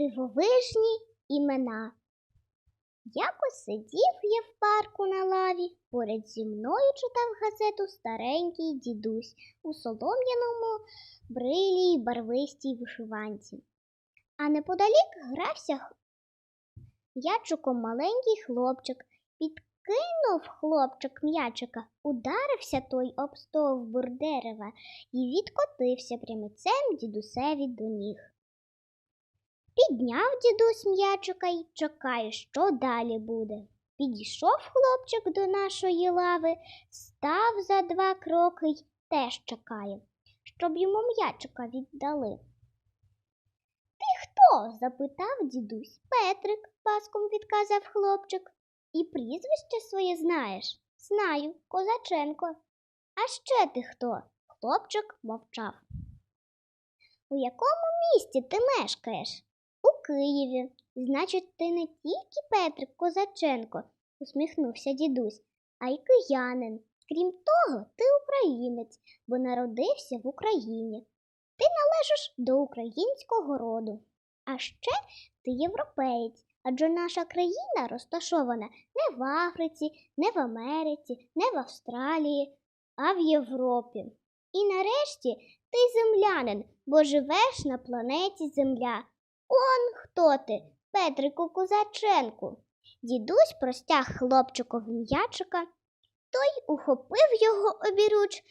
Дивовижні імена. Якось сидів я в парку на лаві. Поряд зі мною читав газету старенький дідусь у солом'яному брилі й барвистій вишиванці. А неподалік грався м'ячиком маленький хлопчик. Підкинув хлопчик м'ячика, ударився той об стовбур дерева і відкотився прямицем дідусеві до ніг. Підняв дідусь м'ячика й чекає, що далі буде. Підійшов хлопчик до нашої лави, став за два кроки й теж чекає, щоб йому м'ячика віддали. Ти хто? запитав дідусь. Петрик, паском відказав хлопчик. І прізвище своє знаєш? Знаю, Козаченко. А ще ти хто? Хлопчик мовчав. У якому місті ти мешкаєш? Києві. Значить, ти не тільки Петрик Козаченко, усміхнувся дідусь, а й киянин. Крім того, ти українець, бо народився в Україні. Ти належиш до українського роду. А ще ти європеєць, адже наша країна розташована не в Африці, не в Америці, не в Австралії, а в Європі. І нарешті ти землянин, бо живеш на планеті Земля. Он хто ти, Петрику Козаченку. Дідусь простяг хлопчикові м'ячика, той ухопив його обіруч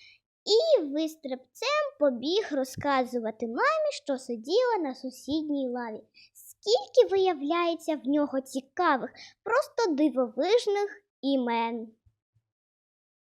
і вистрибцем побіг розказувати мамі, що сиділа на сусідній лаві. Скільки виявляється в нього цікавих, просто дивовижних імен.